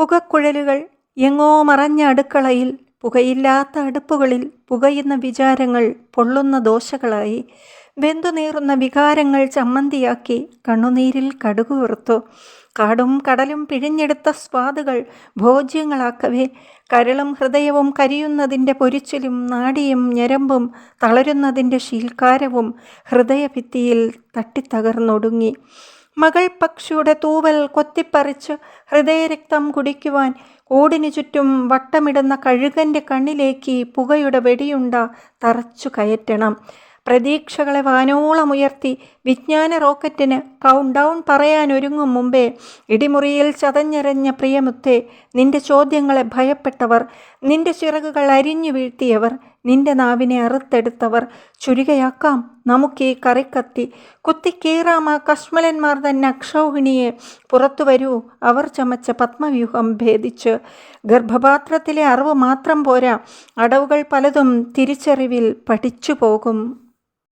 പുകക്കുഴലുകൾ എങ്ങോ മറഞ്ഞ അടുക്കളയിൽ പുകയില്ലാത്ത അടുപ്പുകളിൽ പുകയുന്ന വിചാരങ്ങൾ പൊള്ളുന്ന ദോശകളായി വെന്തുനീറുന്ന വികാരങ്ങൾ ചമ്മന്തിയാക്കി കണ്ണുനീരിൽ കടുകു വറുത്തു കാടും കടലും പിഴിഞ്ഞെടുത്ത സ്വാദുകൾ ഭോജ്യങ്ങളാക്കവേ. കരളും ഹൃദയവും കരിയുന്നതിന്റെ പൊരിച്ചിലും നാടിയും ഞരമ്പും തളരുന്നതിന്റെ ശീൽക്കാരവും ഹൃദയഭിത്തിയിൽ തട്ടിത്തകർന്നൊടുങ്ങി. മകൾ പക്ഷിയുടെ തൂവൽ കൊത്തിപ്പറിച്ച് ഹൃദയരക്തം കുടിക്കുവാൻ കൂടിനു ചുറ്റും വട്ടമിടുന്ന കഴുകന്റെ കണ്ണിലേക്ക് പുകയുടെ വെടിയുണ്ട തറച്ചു കയറ്റണം. പ്രതീക്ഷകളെ വാനോളമുയർത്തി വിജ്ഞാന റോക്കറ്റിന് കൗണ്ട് ഡൗൺ പറയാനൊരുങ്ങും മുമ്പേ ഇടിമുറിയിൽ ചതഞ്ഞരഞ്ഞ പ്രിയമുത്തെ നിന്റെ ചോദ്യങ്ങളെ ഭയപ്പെട്ടവർ നിന്റെ ചിറകുകൾ അരിഞ്ഞു വീഴ്ത്തിയവർ നിന്റെ നാവിനെ അറുത്തെടുത്തവർ ചുരികയാക്കാം. നമുക്ക് ഈ കറിക്കത്തി. കുത്തിക്കീറാം ആ കശ്മലന്മാർ തന്നെ അക്ഷൗഹിണിയെ പുറത്തു വരൂ. അവർ ചമച്ച പത്മവ്യൂഹം ഭേദിച്ച്. ഗർഭപാത്രത്തിലെ അറിവ് മാത്രം പോരാ. അടവുകൾ പലതും തിരിച്ചറിവിൽ പഠിച്ചു പോകും